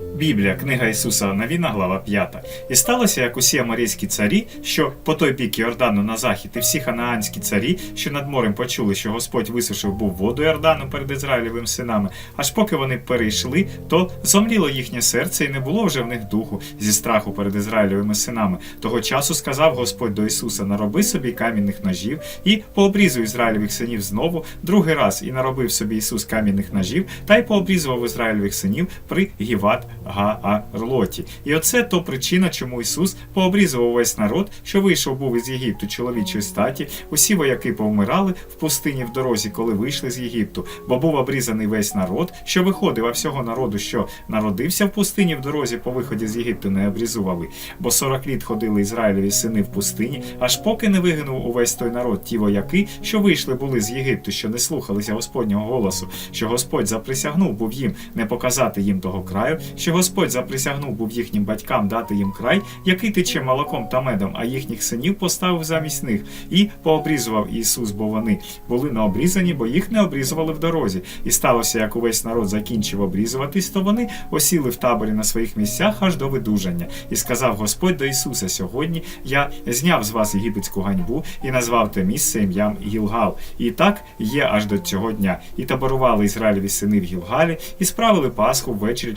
Біблія, книга Ісуса Навіна, глава 5. І сталося, як усі аморійські царі, що по той бік Йордану на захід, і всі ханаанські царі, що над морем почули, що Господь висушив був воду Йордану перед Ізраїлевими синами, аж поки вони перейшли, то зомліло їхнє серце, і не було вже в них духу зі страху перед Ізраїлевими синами. Того часу сказав Господь до Ісуса: нароби собі камінних ножів і пообрізуй Ізраїлевих синів знову другий раз, і наробив собі Ісус камінних ножів, та й пообрізував Ізраїлевих синів при Гіват Гаарлоті. І оце то причина, чому Ісус пообрізував весь народ, що вийшов був із Єгипту чоловічої статі. Усі вояки повмирали в пустині в дорозі, коли вийшли з Єгипту, бо був обрізаний весь народ, що виходив, а всього народу, що народився в пустині в дорозі по виході з Єгипту, не обрізували. Бо 40 літ ходили Ізраїлеві сини в пустині, аж поки не вигинув увесь той народ ті вояки, що вийшли були з Єгипту, що не слухалися Господнього голосу, що Господь заприсягнув був їм не показати їм того краю, що Господь заприсягнув був їхнім батькам дати їм край, який тече молоком та медом, а їхніх синів поставив замість них, і пообрізував Ісус, бо вони були не обрізані, бо їх не обрізували в дорозі. І сталося, як увесь народ закінчив обрізуватись, то вони осіли в таборі на своїх місцях аж до видужання. І сказав Господь до Ісуса: Сьогодні я зняв з вас єгипетську ганьбу і назвав те місце ім'ям Гілгал. І так є аж до цього дня. І таборували Ізраїлеві сини в Гілгалі, і справили Пасху ввечері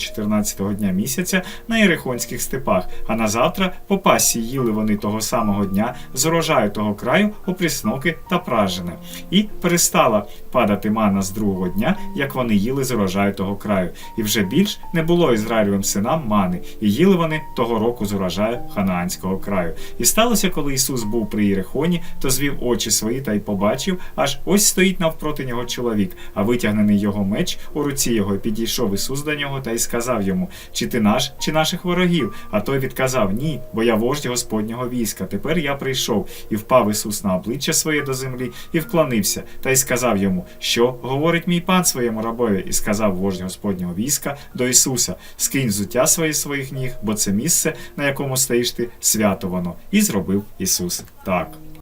14-го дня місяця на Єрихонських степах. А на завтра по пасі їли вони того самого дня з урожаю того краю опрісноки та пражене. І перестала падати мана з другого дня, як вони їли з урожаю того краю. І вже більш не було Ізраїлевим синам мани, і їли вони того року з урожаю ханаанського краю. І сталося, коли Ісус був при Єрихоні, то звів очі свої та й побачив, аж ось стоїть навпроти нього чоловік, а витягнений його меч у руці його, і підійшов Ісус до нього та й сказав йому: Чи ти наш, чи наших ворогів? А той відказав: Ні, бо я вождь Господнього війська. Тепер я прийшов. І впав Ісус на обличчя своє до землі і вклонився, та й сказав йому, що говорить мій пан своєму рабові, і сказав вождь Господнього війська до Ісуса: Скинь взуття своє своїх ніг, бо це місце, на якому стоїш ти, свято воно. І зробив Ісус так.